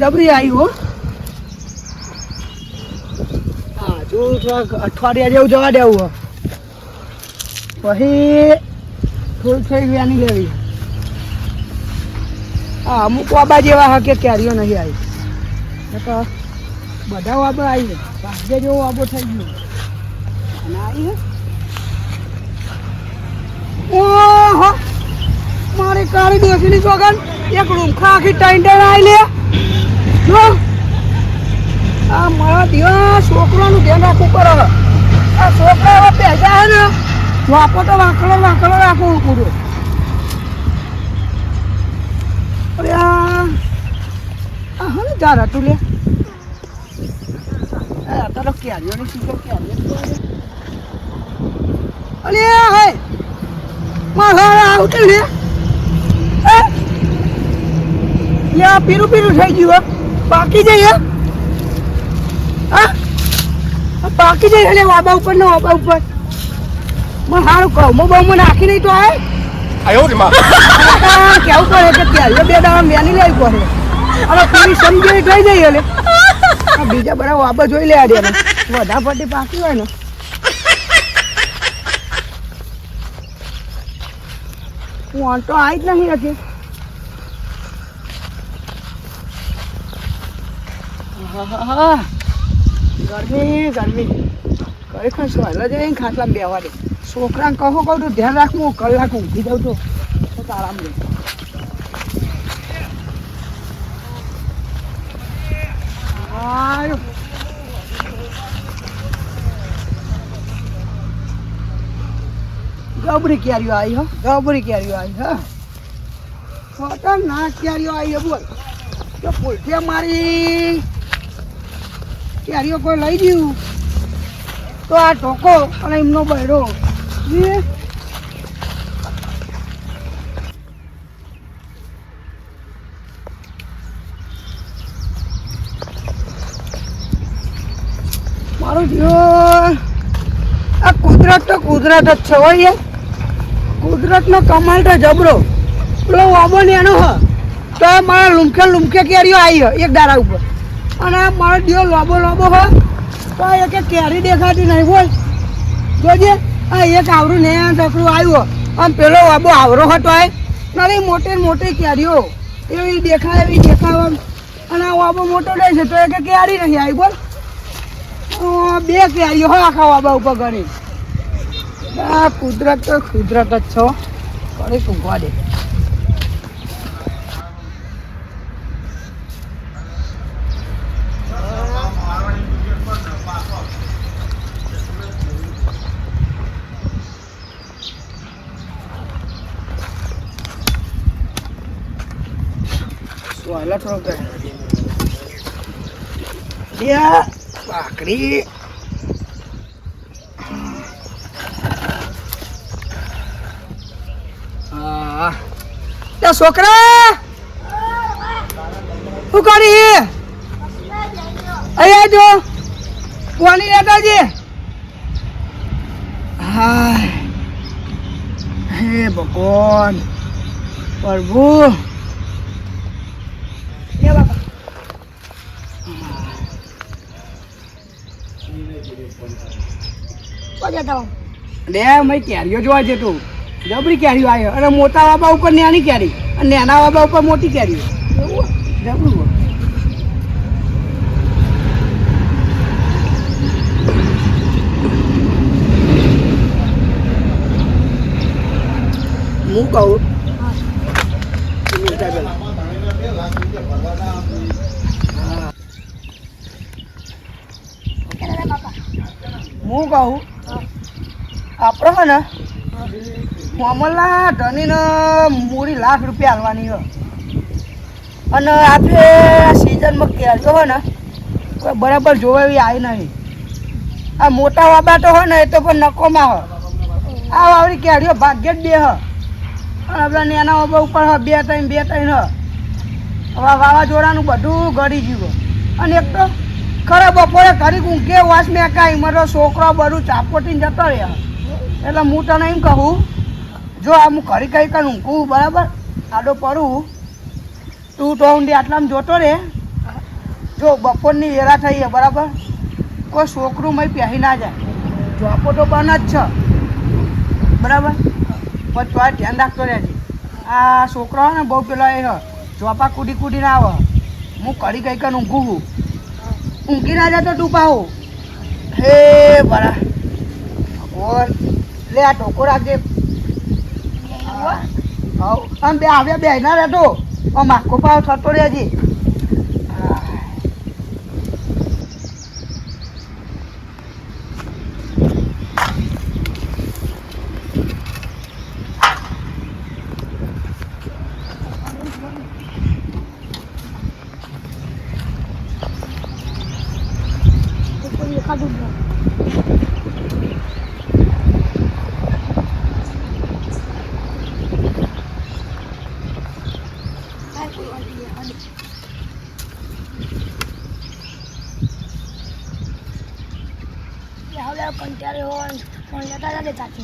જબરી આવી હો. હા જો થોડાક અઠવાડિયા જેવું જવા દેવું હો. પછી થોડી ગયા નહીં લેવી હા અમુક વાબા જેવા હકે કે કેરીઓ નહીં આવી. બધા વાબા આવી ભાગ્ય જેવો વાબો થઈ ગયો. અને આવી ઓહો! મારી કાળી દેશની સોગન એક રૂમખા આખી ટાઈન ટાઈન આવી લે. આ મારા દિવસ છોકરાનું ધ્યાન રાખવું પડે. આ છોકરા હવે હે ને વાપો તો વાંકડો વાંકડો રાખવું પૂરું. અરે આ હા ને જા રટુ લે. તારો તારો કેરીઓની સીઝન કેરીઓ અરે હે, મારા આવતું લે? લે પીરું પીરું થઈ ગયું. પાકી જઈએ હા? પાકી જઈએ એટલે વાબા ઉપર નો વાબા ઉપર. મને સારું કહું હું બહુ નાખી નહીં તો આવે? કેવું પડે કે ત્યાં બે દાડા મેલી લેવી પડે હવે પૂરી સમજી ગઈ જઈએ એટલે બીજા બધા વાબા જોઈ લે આજે વધારે પડતી પાકી હોય ને. હું તો આવી જ નહીં હતી ગરમી ગરમી. ખરેખર સહેલો જઈને ખાટલામાં બેવા દે છોકરાને કહો કહું તો ધ્યાન રાખવું કલાક ઊંઘી જાઉં તો. આરામ લે. આયો. ગબરી કેરીઓ આવી, હો? ગબરી કેરીઓ આવી, હા? ખતરનાક કેરીઓ આવી બોલ. તો પોલઠે મારી કેરીઓ કોઈ લઈ ગયું? તો આ ટોકો અને એમનો બૈડો મારું જીવન. આ કુદરત તો કુદરત જ છે હોય કુદરતનો કમાલ તો જબરો. પેલો વાબો ને એનો તો મારા લુમકે લુમકે કેરીઓ આવી એક દારા ઉપર. અને આ મારો દિયો લાંબો લાંબો હોય તો એક કેરી દેખાતી નહીં હોય. જોજે, આ એક આવરું ને ઢકડું આવ્યું. આમ પેલો વાબો આવરો હતો એ નાની મોટી મોટી કેરીઓ. એવી દેખાય, એવી દેખાવ અને આ વાબો મોટો રહે છે, તો એક કેરી નહીં આવી, બોલ. બે કેરીઓ હો આખા વાબા ઉપર ગણી આ કુદરત તો કુદરત જ છો ઘણી ઊંઘવા દે છોકરા! શું કરી અહીંયા જો કોની લેતા હા હે ભગવાન. પ્રભુ એ બાપા લે મેં કેરીઓ જોવા છે તું જબરી કેરીઓ આવ્યો અને મોટા બાબા ઉપર નાની કેરી. અને નાના બાબા ઉપર મોટી કેરીઓ. જબરું હું કહું. હું કહું? આપણે હે ને મામલા ધનીને મૂડી લાખ રૂપિયા હાલવાની હોય અને આપણે આ સિઝનમાં કેરીઓ હોય ને બરાબર જોવા એવી આવી નહીં. આ મોટા વાબા તો હોય ને, એ તો પણ નકોમાં હોય આ વાવડી કેરીઓ ભાગ્ય જ બે હ. અને આપણા નાના વાબા ઉપર હ, બે ત્રણ બે ત્રણ હવે વાવાઝોડાનું બધું ગળી ગયું અને એક તો ખરા બપોરે ઘરી ઊંઘે, વાસ મેં કાંઈ, મારો છોકરો બધું ચાપોટીને જતો રહ્યા. એટલે હું તને એમ કહું, જો આ હું ઘડી કઈ ઊંઘું બરાબર? આડો પડું. તું તો ઊંડી આટલામાં જોતો રે. જો બપોરની વેરા થઈ બરાબર? કોઈ છોકરું મય પહેરી ના જાય. જોપો તો બન જ છે. બરાબર? પણ તો ધ્યાન રાખતો રહેજે. આ છોકરો ને, બહુ પેલો એ જોપા કૂદી કૂદીને આવે. હું કરી કઈ કાન ઊંઘું ઊંઘી ના જાય તો પાહો હે બરા ભગવાન લે આ ટોકો રાખજે. હવ આમ બે આવ્યા બે ના રહેતો. આમ આખો પાવ થતો રહેજે કંટાળે હોય ફોન લેતા હતા દેતા છે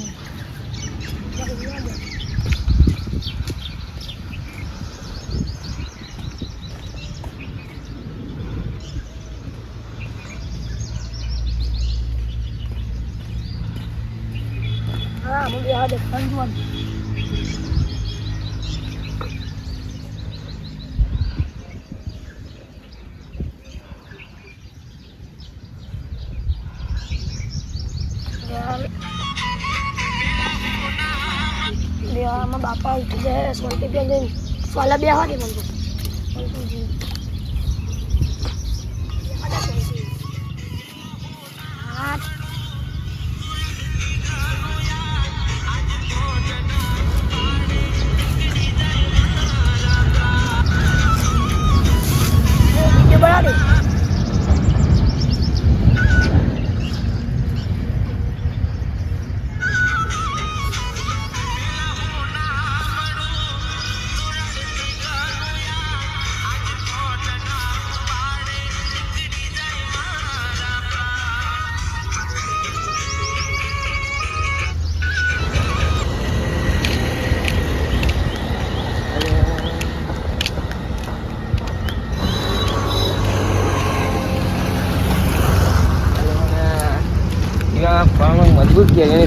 હા હું બે હાથે ફોન જોવાનું લેવામાં બાપા ઉઠી જાય સોલટી પે જઈને સોલા બે હોય મને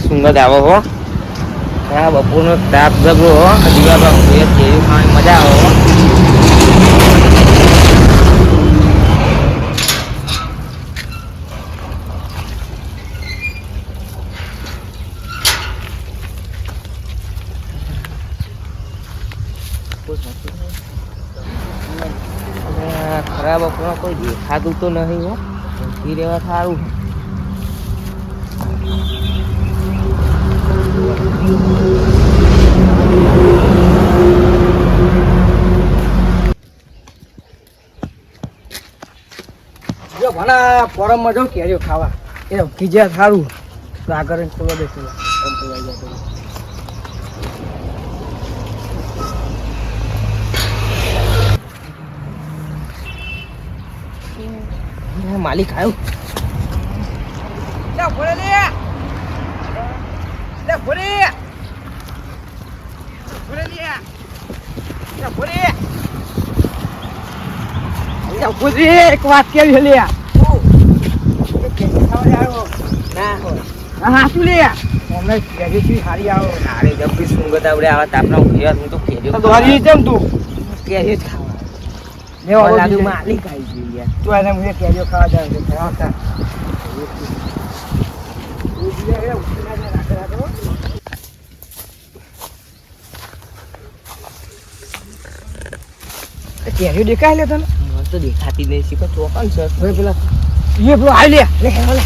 મજબૂત આવો હો. આ બપોરનો તાપ જબરો હો. દીવા કેરી ખાવાની મજા આવે હો. ખરાબ કોઈ દેખાતું તો નહીં હો. રહેવા સારું જો ભણા ફોરમમાં જો કેરીઓ ખાવા. એ કીજ્યા સારું તો આગળ ખોલવા દેશું માલિક આવ્યો. લે ભોરે. લે. લે ભોરે. ભોરે લે લે લે ભોરે એક વાત કેવી લે. ના હા શું લે? અમે કેરી હારી આવો. અરે જબ બી સુંગત આવડે આવા તાપના રહ્યા હું તો કેજો દોરી જેમ તું. કેજો જ ખાવા. ને મને લાગ્યું તું એને કેરીઓ ખાવા જાય ખાવા કેરીઓ દેખાય લે તને તો દેખાતી નહીં શીખો ચોકન છે ભાઈ પેલા એ પેલો આવી લે લે લે લે.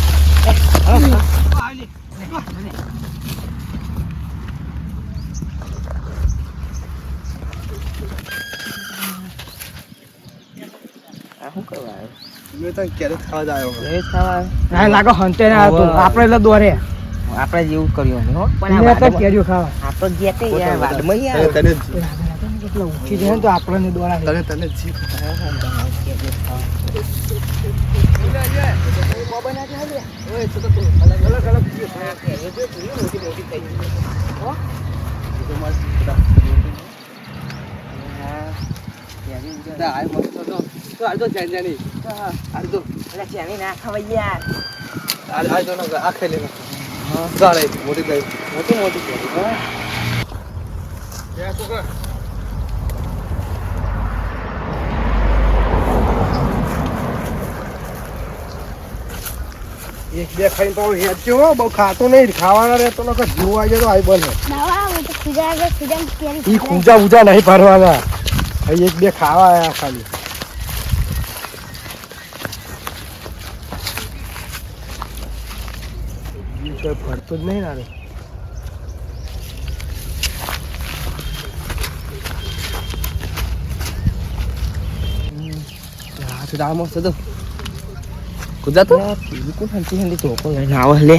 આ શું કરવા આવ્યો મેં તને ક્યારે ખાવા જ આવ્યો એ જ ખાવા આવ્યો? ના લાગો હંતે ના હતું હોવે. આપણે એટલે દોરે આપણે જેવું કર્યું હો પણ ખાવા આ તો ગયા તે યાર વાદમાં યાર. તને તને જ એટલે ઉઠી જાય ને તો આપણને દોરા તને તને જ જીત. તો. હાલ તો જાન જાની હાલ તો એટલે ચેની ના ખવાય યાર હાલ હાલ તો ના આ ખાઈ લે હા ચાલે મોટી થઈ મોટી મોટી છે છોકરા એક બે ખાઈને તો હેચ્યો બહુ ખાતો નહીં ખાવાના રહેતો લોકો જોવા જાય તો આઈ બને ઈ કૂંજા ઉજા નહીં ભરવાના. એક બે ખાવા આવ્યા ખાલી. કોઈ જ નહીં નારે. હાથ ડામો છે તો. બિલકુલ ચોકો લઈને આવો લે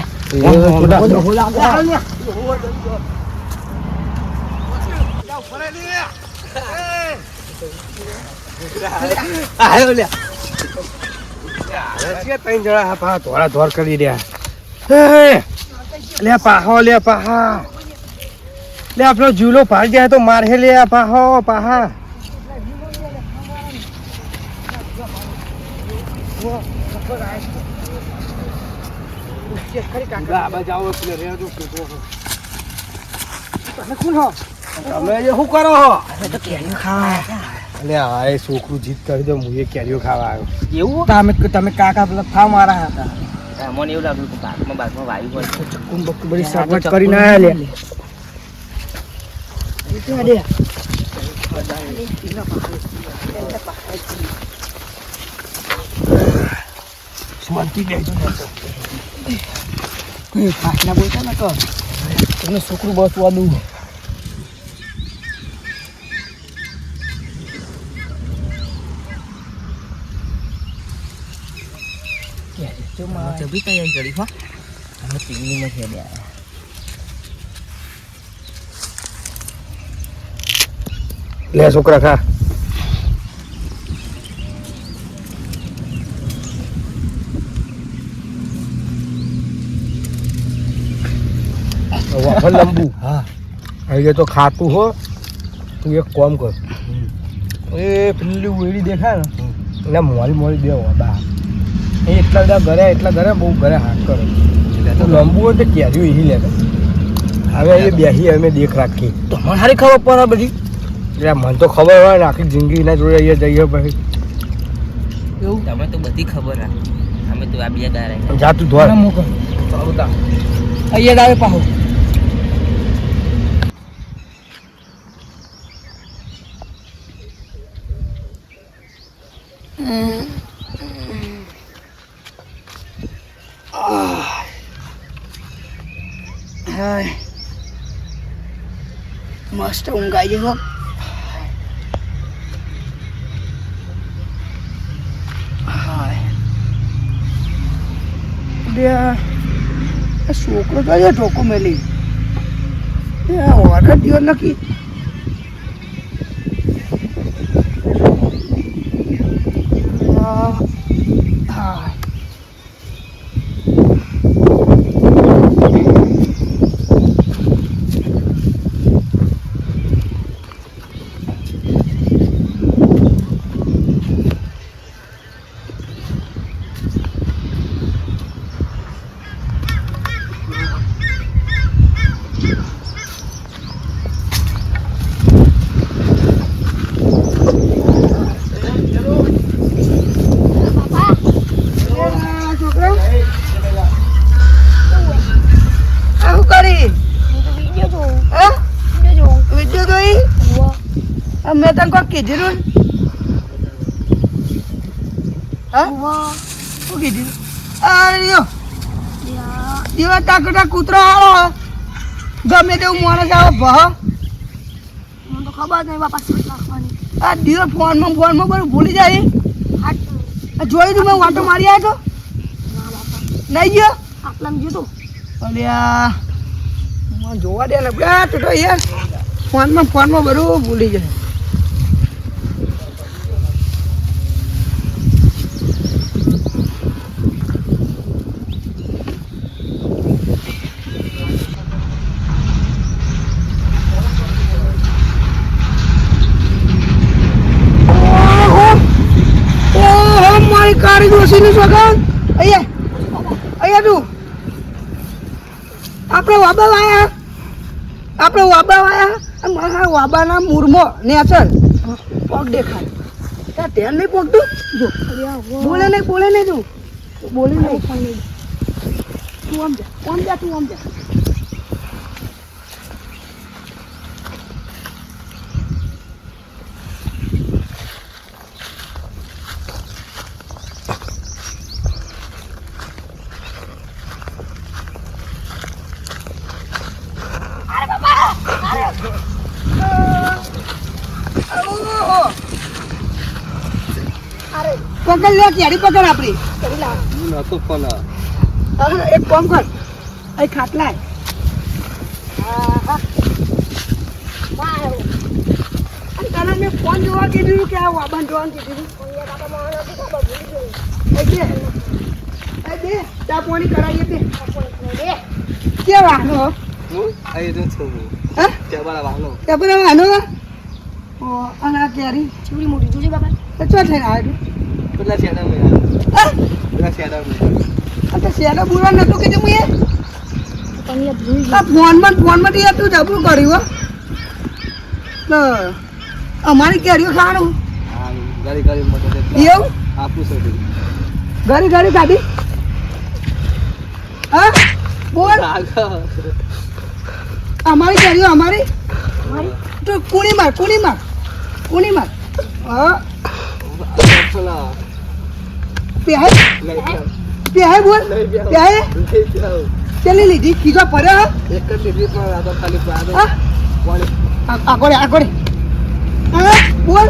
આયો લે ત્રણ જણા પા ધોળા ધોર કરી રહ્યા લે પાહો લે પાહા લે આપણો જુલો ભાગ જાય તો મારે લે પાહો પાહો પાહા તમે જે શું કરો એ છોકરું જીત કરી દો હું એ ખાવા આવ્યો એવું તમે તમે કાકા પેલા ફા મારા હતા મને એવું લાગ્યું કે બાગમાં વાયુ હોય બક્કું બધી લે શાંતિ બેજો ફાટલા બોલતા ને તો તમને છોકરું બસવા દઉં જબી તૈયારી કરી હો અમે ટીવીમાં છે બે લે છોકરા ખા વાફર લંબુ. હા. એ તો ખાતું હો. તું એક કોમ કર. એ પેલી વેડી દેખાય ને. એટલે મોરી મોરી દે બા. એ એટલા બધા ઘરે એટલા ઘરે બહુ ઘરે હાથ કરે. તું લંબુ હોય તો કેરીઓ એહી લે. હવે એ બેસી અમે દેખ રાખી તો મને સારી ખબર પડે બધી? એટલે મને તો ખબર હોય ને આખી જિંદગી એના જોડે અહીંયા જઈએ પછી તમે તો બધી ખબર હા અમે તો આ બે દારે જા તું ધોર. અહીંયા ડાવે પાહો. મસ્ત ઊંઘ આવી ગઈ છોકરો તો ઠોકો મેલી ઓર્ડર દિયો નક્કી આ, હા આ છોકરો આ શું કરી હું તો વિડિયો જોઉં હા વિડિયો જોઉં વીડિયો જોઈ ઉવ્વ. આ કીધેલું ને? હા. શું કીધું યા. દીવા ટાકટા કૂતરો આવો. ગમે તેવું માણસ આવે ભહ. મને તો ખબર જ નહીં બાપા શું નાખવાની. આ દીવો ફોનમાં ફોનમાં બધું ભૂલી જાય. જોયું તું મેં વાંટો મારી આવ્યો તો. નહીં ગયો. આટલામાં જોતું અલ્યા મને જોવા દે ને બે તો યાર ફોનમાં ફોનમાં બધું ભૂલી જાય ઓહો! ડોશીની સોગન અહીંયા અહીંયા તું. આપણે વાબા વાયા. આપણે વાબા વાયા. અને મારા વાબાના મૂર્મો નેચર પગ દેખાય. ત્યાં ધ્યાન નહીં પગતું? જો. બોલે નહીં બોલે નહીં તું. બોલે નહીં. તું આમ જા આમ જા, તું આમ જા ઓહો. પકડ લે કેડી પકડ આપણી નતો પણ એક કામ કર. અહીં ખાટલા અને તને મેં ફોન જોવા કીધું કે આ વાબાન જોવાનું કીધું એ બે એ બે ચા પાણી કરાવીએ બે કે વાહનો? હું? અહીં તો છું હા. મારા વાહનો. બધા વાહનો અને આ કેરી? ચીવડી મોટી જોજે બાબા તો ચો થઈને આવ્યું પેલા શેડા મેં હા પેલા શેડા મેં આ તો શેનો બુરા નતું કીધું મેં એ ફોનમાં ફોનમાં યાર તું જબરું કર્યું હો. અમારી કેરીઓ ખાવાનું હા ગાડી ગાડી મદદ એવું? આપું છું ઘરે ઘરે ખાધી હા? બોલ. અમારી કેરીઓ અમારી? તો કુણી માર કુણી માર કુણી માર હા પહે પહે બોલ? પહે. ચલી લીધી? કીધો પડે હા? એક જ લીધી પણ આ તો ખાલી આગળ આગળ બોલ.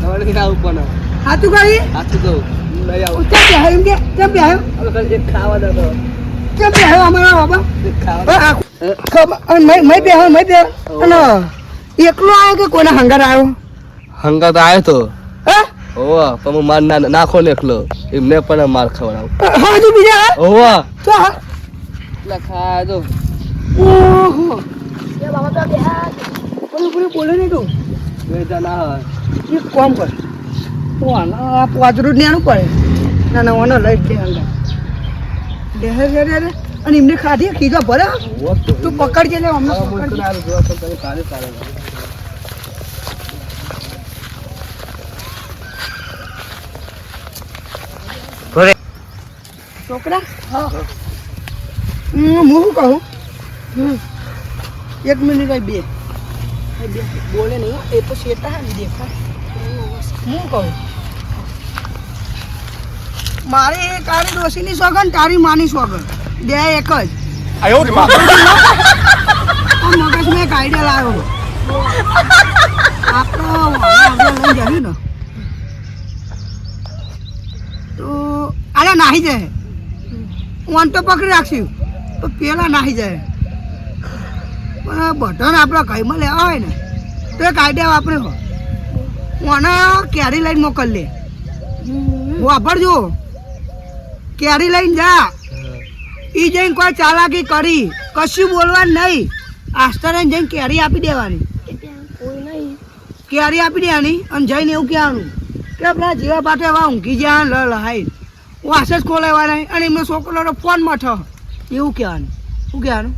તમારે આવું પણ હાથું કાઢી સાચું કહું નહીં આવું. કેમ પહે એમ કે? કેમ એક ખાવા દો તો. કેમ પહે અમારા બાબા? ખાવા મેં મેં બે મેં બે અને એકલો આવ્યો કે કોના હંગાર આવ્યો? હંગાત આવ્યો તો. હે? ઓવા પણ હું માર ના નાખો ને એકલો. એમને પણ માર ખવડાવું હા હજુ બીજા? ઓવા. તો ખાય તો ઓહો. એ બાબા તો બે બોલું બોલું બોલે નહીં તું? બે જણા હોય. એક કામ કર. તું આના આ પાતરું જ નેનું પડે. ના ના ઓનો લઈ જ દે હંગાર ડેહે રે અને એમને ખાધી કીધો ભરે તો. પકડજે લે અમને પકડજે તને હારું જોવા તો તને કાલે કાલે લાગે. છોકરા? હા. શું કહું? હમ. એક મિનિટ બે. બે. બોલે નહીં એ તો શેતા હા ને દેખાય. હું કહું? મારે તારી ડોશીની સોગન તારી માની સોગન બે એક જ. આ મગજ મેં એક આઈડિયા લાવ્યો આપણો તો અરે નાહી જાય ઓન તો પકડી રાખશું. તો પેલા નાહી જાય. પણ બટન આપણે કઈમાં લેવા હોય ને તો એ કાયદા વાપર્યો ઓને કેરી લઈને મોકલ લે. વાપરજો. કેરી લઈને જા. એ જઈને કોઈ ચાલાકી કરી. કશું બોલવાનું નહીં. આસ્તરે જઈને કેરી આપી દેવાની. કેરી આપી દેવાની અને જઈને એવું કહેવાનું કે આપણા જીવા પાટે એવા ઊંઘી જ્યાં લ લહાઈ વાસ જ ખોલાવવાના અને એમનો છોકરો ફોનમાં ઠ. એવું કહેવાનું. શું કહેવાનું?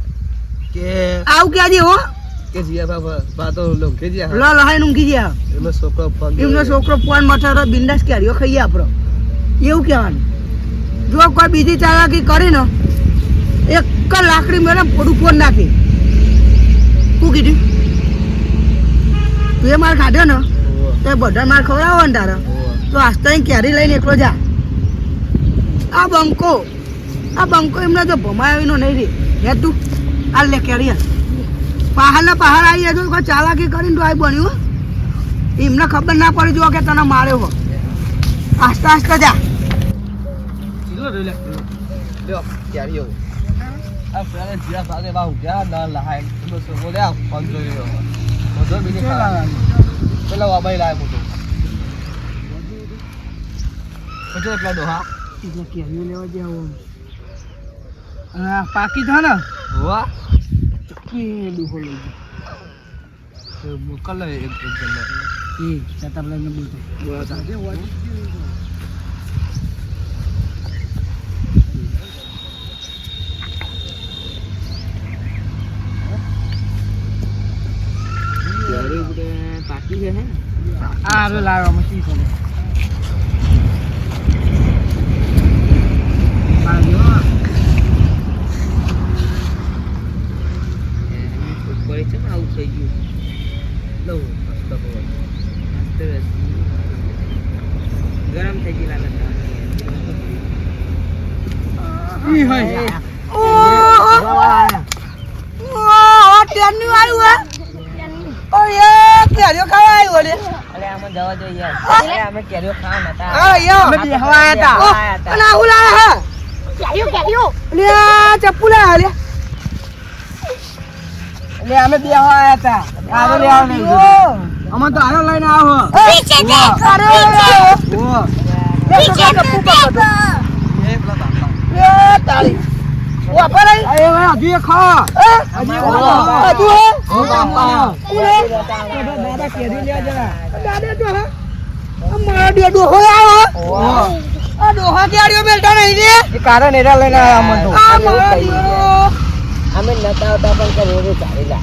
કે આવું કહેજે હો. કે જીયા બાબા બાતો લોક કે લ જીયા લહાઈને ઊંઘી જ્યાં એમનો છોકરો ફોન એમનો છોકરો ફોનમાં ઠ બિંદાસ કેરીઓ ખાઈએ આપણો એવું કહેવાનું. જો કોઈ બીજી ચાલાકી કરી ને એક લાકડી મેળે પોડું ફોન નાખી. શું કીધું? તું એ માર ખાધો ને તો બધા માર ખવડાવો ને તારા. તો આજ તો ક્યારે લઈને એકલો જા. આ બંકો આ બંકો એમને તો ભમાવીનો નહીં રે હેતું આ લે કેરી પહાડના પહાડ આવી જજો કોઈ ચાલાકી કરીને તો આ બન્યું એમને ખબર ના પડી જો કે તને માર્યો હો આસ્તા આસ્તા જા પેલા બાબા ભાગે બા ઊંઘ્યા, ના લહાય. એમનો છોકરો લે, આ પગ જોઈ રહ્યો. બધો બીજી ખાવા. પેલા વાબાઈ લાવે મોટો. પછી એટલા ડોહા. એટલે કેરીઓ લેવા જ્યાં આવું આ પાકી થા ને વાહ. ચક્કી ડુહો લઈ એક કલર પાકી છે ને આ લાવવામાં શીખો ગરમ થઈ ગઈ લાગે ઈ હોય ઓહો ટ્રેનનું આવ્યું હે ઓય કેરીઓ ખાવા આવ્યો લે અલે આમાં જવા જોઈએ અલે અમે કેરીઓ ખાવા નતા હા યો અમે બેહવા આયા તા. અને આવું લાવે હે. કેરીઓ કેરીઓ લે ચપ્પુ લે લે. લે અમે બે આયા હતા. આરો લેવા નહીં ઓ, અમે તો આરો લઈને આવો. પીછે દેખ અરે ઓ. પીછે દેખો. લે તાળી. વાપર આઈ એ ભાઈ હજુ ખા હજી હજુ હે? ઓ બાપા. ઉલે. દાદા કેરી લે જરા દાદા તો હે. મારા બે ડોહો આવ્યો આ ડોહા કેરીઓ મેલતા નહીં રે? એ કારણ એરા લઈને આયા અમને તો. આ મારા. અમે નતા આવતા પણ કે રોજ ચાલેલા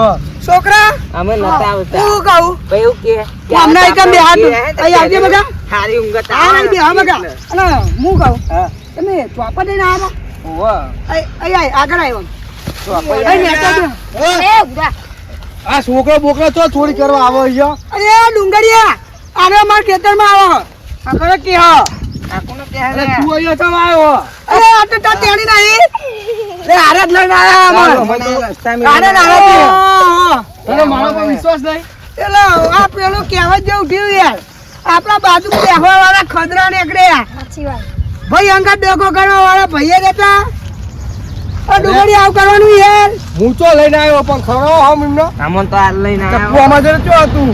ઓ છોકરા અમે નતા આવતા હું કહું? ભાઈ કે. હું હમણાં બે હાથ અહીં આવજે બગા હારી ઊંઘ આ બે હા બગા અને હું કહું? હા. તમે ચોપા દઈને આવો ઓ અહીં અહીં આય, આગળ આવ્યો તો અહીં એ ઉડા આ છોકરો બોકરો તો ચોરી કરવા આવો અહીંયા. અરે ડુંગરિયા આને અમારા ખેતરમાં આવો. આગળ કે હા? આકોને કે અરે તું અહીંયા ચમ આવ્યો? અરે આ તો તા તેણી નહીં રે આરે જ લઈને આયા અમાર. અમે તો આરે ના આવે. તને મારા પર વિશ્વાસ નહીં? પેલો આ પેલું કહેવા જેવું થયું યાર આપણા બાજુ બેહવા વાળા ખદરા નીકળ્યા. સાચી વાત. ભાઈ અંગા ડોકો કરવા વાળા ભાઈએ રહેતા આ ડુંગળી આવું કરવાનું યાર હું તો લઈને આવ્યો પણ ખરો હમ એમનો તો આ લઈને ચપ્પુ આમાં ચો હતું?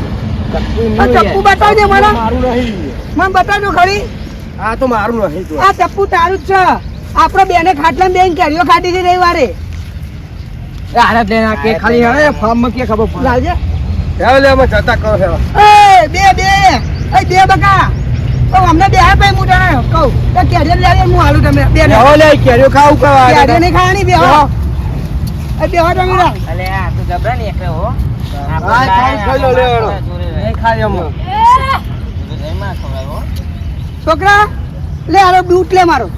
આ ચપ્પુ બતાવજે મને. મારું નહીં મને બતાવજો ખરી આ તો મારું નહીં તો આ ચપ્પુ તારું જ છે. આપણો બેને ખાટલા બેન કેરીઓ ખાટી હતી રવિવારે. આરા દે ના કે ખાલી હવે ફાર્મમાં કે ખબર પડે. લાવજે. હેવ લે અમે જતા કરો હેવ. એ બે બે. એ બે બકા. તો અમને બે હે ભાઈ હું તને કહું. તો કેરીઓ આવીને હું હાલું તમે બે હવે લે કેરીઓ ખાવું કરવા કેરીઓ નહીં ખાવાની બે હો એ બે હો તમે. અલે આ તો જબરા ને એકલો હો. આ ખાઈ ખાઈ લો, લેવાનો. નહીં ખાય છોકરા લે આરો બૂટ લે મારો.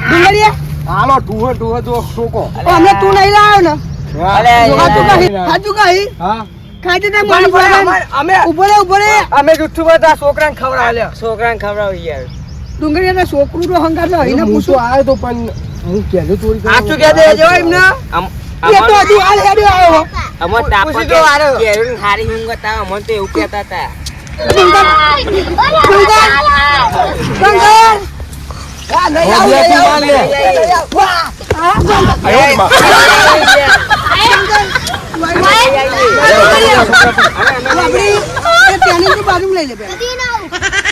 ડુંગળીએ? હાલો ટુહો ટુહો જો છોકો ઓ, અમને તું નહીં લાવ્યો ને. હાચું કહી હા. ખાજે તે મન અમે ઊભો રે ઊભો રે. અમે જુઠ્ઠું બધા છોકરાને ખવડાવ્યા છોકરાને ખવડાવી યાર. ડુંગળી અને છોકરું તો હંગાર લો એને પૂછો. આવ્યો તો પણ હું કેરીઓ ચોરી કરવા સાચું કહી દેજો એમને. અમ- એ તો હજુ હાલ હેડ્યો આવ્યો. અમન તાપ કે જો હારી હું ગતા અમન તો એવું કહેતા હતા.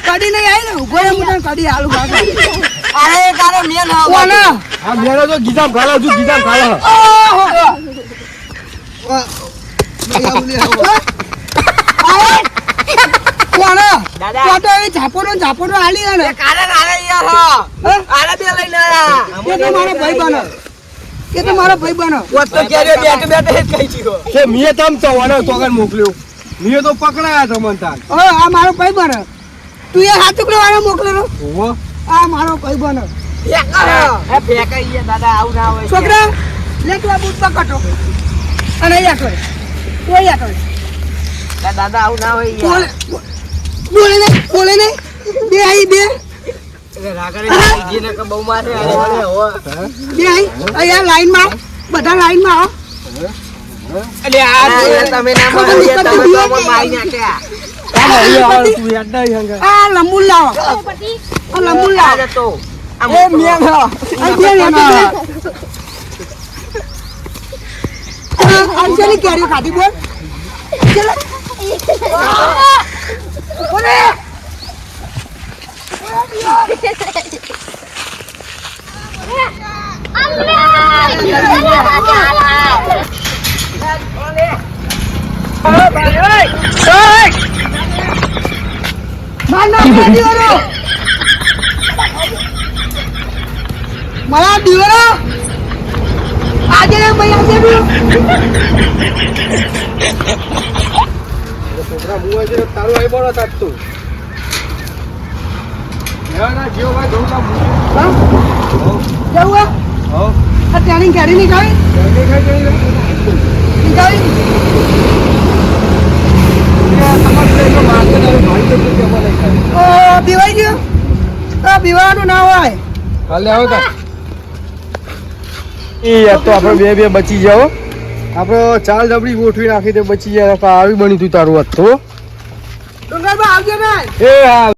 કઢી નહીં આવી ને ઊભો રહે હું તને કઢી હાલું બાજુ. કોને? આ મેરો તો ગીધામ ખાલો છું ગીધામ ગાળો ઓહો! કોને? દાદા. તો એ ઝાપોટો ને ઝાપોટો હાલી હે. એ તો મારો ભાઈ બનો. એ તો મારો ભાઈ બનો. કે મેં તમ તો વનો તોગન મોકલ્યો. મેં તો પકડાયા તમને તાર. હવે આ મારો ભાઈ બનો. તું એ હાથ વાળો મોકલેલો. ઓહો આ મારો ભાઈ બનો. એ ફેંકાઈ ગયા દાદા આવું ના હોય. છોકરા લે તું આ બૂટ પકડો. અને કરે તું અહીંયા કરે દાદા આવું ના હોય બોલે ને બોલે ને. બે આઈ બે. બહુ મારે બે આઈ. અહીંયા લાઈનમાં બધા લાઈનમાં આવો. તમે ના મારો યાર, તમે તો અમને મારી નાખ્યા. આ નહીં આવે તું યાદ નહીં હંગે આ લંબુ લાવો. લંબુ લાવો. જતો એ મેં આ બે ને આ બે. આ અંજલિ કેરીઓ ખાધી. બોલે. માર દીવારો આજે ભાઈ આજે છોકરા હું આજે તારું આવી બોલો તાર તું. ના જીઓ ભાઈ ધોઉં કામ હા? કેવું હે? હો. ત્યાંની ગાડી ની ખાવી જલ્દી ખાઈ જઈ ની. ખાવી તમારે પેલો માર્કેટ આવ્યો ભાઈ તો તું કેમાં લઈ ખાય ઓ પીવાઈ ગયો? તો પીવાનું ના હોય. કાલે આવો તો. એ તો આપણે બે બે બચી જાઓ. આપણે ચાલ ડબડી ગોઠવી નાખી તે બચી જાય આવી બની તું તારું હતું તો ડુંગરબા આવજો ને. એ હા